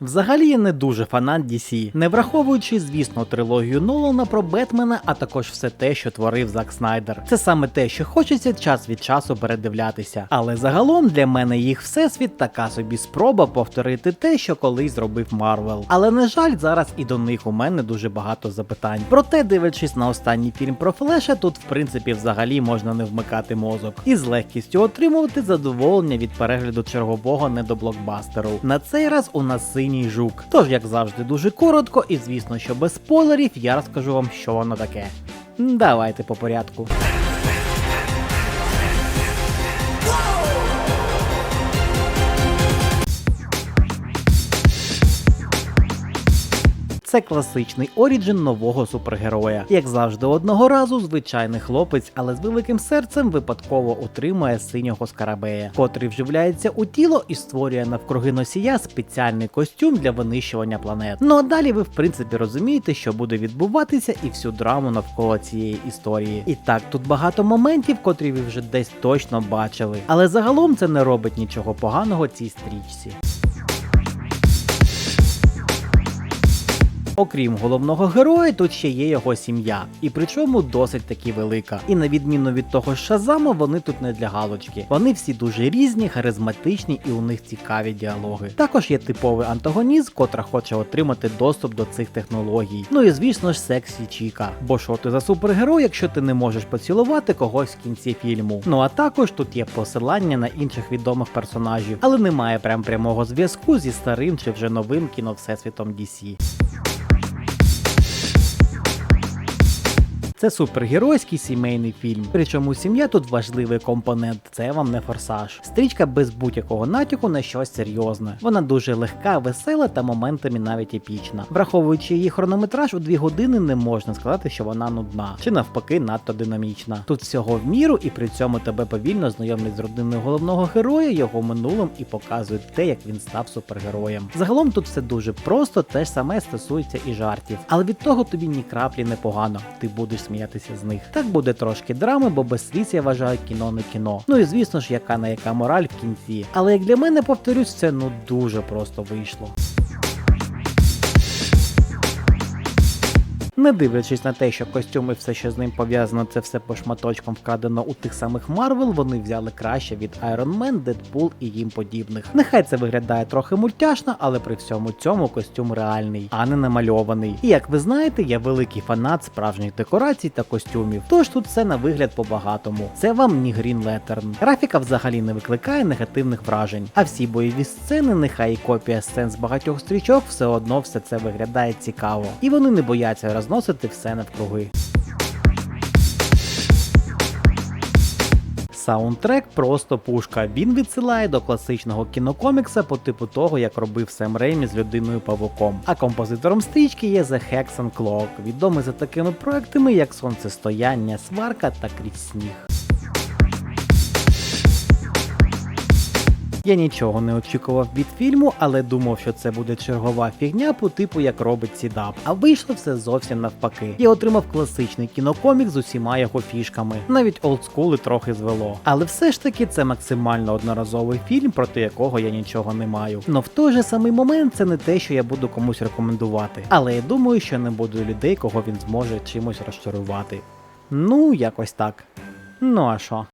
Взагалі я не дуже фанат DC, не враховуючи, звісно, трилогію Нолана про Бетмена, а також все те, що творив Зак Снайдер. Це саме те, що хочеться час від часу передивлятися. Але загалом для мене їх всесвіт така собі спроба повторити те, що колись зробив Марвел. Але на жаль, зараз і до них у мене дуже багато запитань. Проте, дивлячись на останній фільм про Флеша, тут в принципі взагалі можна не вмикати мозок і з легкістю отримувати задоволення від перегляду чергового недоблокбастеру. На цей раз у нас синій жук. Тож, як завжди, дуже коротко, і звісно, що без спойлерів я розкажу вам, що воно таке. Давайте по порядку. Це класичний оріджин нового супергероя. Як завжди, одного разу звичайний хлопець, але з великим серцем випадково утримує синього скарабея, котрий вживляється у тіло і створює навкруги носія спеціальний костюм для винищування планет. Ну а далі ви в принципі розумієте, що буде відбуватися, і всю драму навколо цієї історії. І так, тут багато моментів, котрі ви вже десь точно бачили. Але загалом це не робить нічого поганого цій стрічці. Окрім головного героя, тут ще є його сім'я, і причому досить таки велика. І на відміну від того ж Шазама, вони тут не для галочки. Вони всі дуже різні, харизматичні і у них цікаві діалоги. Також є типовий антагоніст, котра хоче отримати доступ до цих технологій. Ну і звісно ж, сексі Чіка. Бо що ти за супергерой, якщо ти не можеш поцілувати когось в кінці фільму. Ну а також тут є посилання на інших відомих персонажів, але немає прям прямого зв'язку зі старим чи вже новим кіно всесвітом DC. Це супергеройський сімейний фільм. Причому сім'я тут важливий компонент, це вам не форсаж. Стрічка без будь-якого натяку на щось серйозне. Вона дуже легка, весела та моментами навіть епічна. Враховуючи її хронометраж у дві години, не можна сказати, що вона нудна, чи навпаки надто динамічна. Тут всього в міру, і при цьому тебе повільно знайомлять з родиною головного героя, його минулим і показують те, як він став супергероєм. Загалом тут все дуже просто, те ж саме стосується і жартів. Але від того тобі ні краплі не погано. Ти будеш сміятися з них. Так буде трошки драми, бо без сліз я вважаю кіно не кіно. Ну і звісно ж, яка на яка мораль в кінці. Але як для мене, повторюсь, це ну дуже просто вийшло. Не дивлячись на те, що костюми все, що з ним пов'язано, це все по шматочкам вкрадено у тих самих Марвел, вони взяли краще від Iron Man, Deadpool і їм подібних. Нехай це виглядає трохи мультяшно, але при всьому цьому костюм реальний, а не намальований. І як ви знаєте, я великий фанат справжніх декорацій та костюмів. Тож тут все на вигляд по-багатому. Це вам ні Green Lantern. Графіка взагалі не викликає негативних вражень. А всі бойові сцени, нехай і копія сцен з багатьох стрічок, все одно все це виглядає цікаво. І вони не бояться розносити все навкруги. Саундтрек просто пушка. Він відсилає до класичного кінокомікса по типу того, як робив Сем Реймі з людиною павуком. А композитором стрічки є The Hexen Clock, відомий за такими проектами, як Сонцестояння, Сварка та Крізь сніг. Я нічого не очікував від фільму, але думав, що це буде чергова фігня по типу як робить Сідап. А вийшло все зовсім навпаки. Я отримав класичний кінокомік з усіма його фішками. Навіть олдскули трохи звело. Але все ж таки це максимально одноразовий фільм, проти якого я нічого не маю. Но в той же самий момент це не те, що я буду комусь рекомендувати. Але я думаю, що не буду людей, кого він зможе чимось розчарувати. Ну, якось так. Ну а що?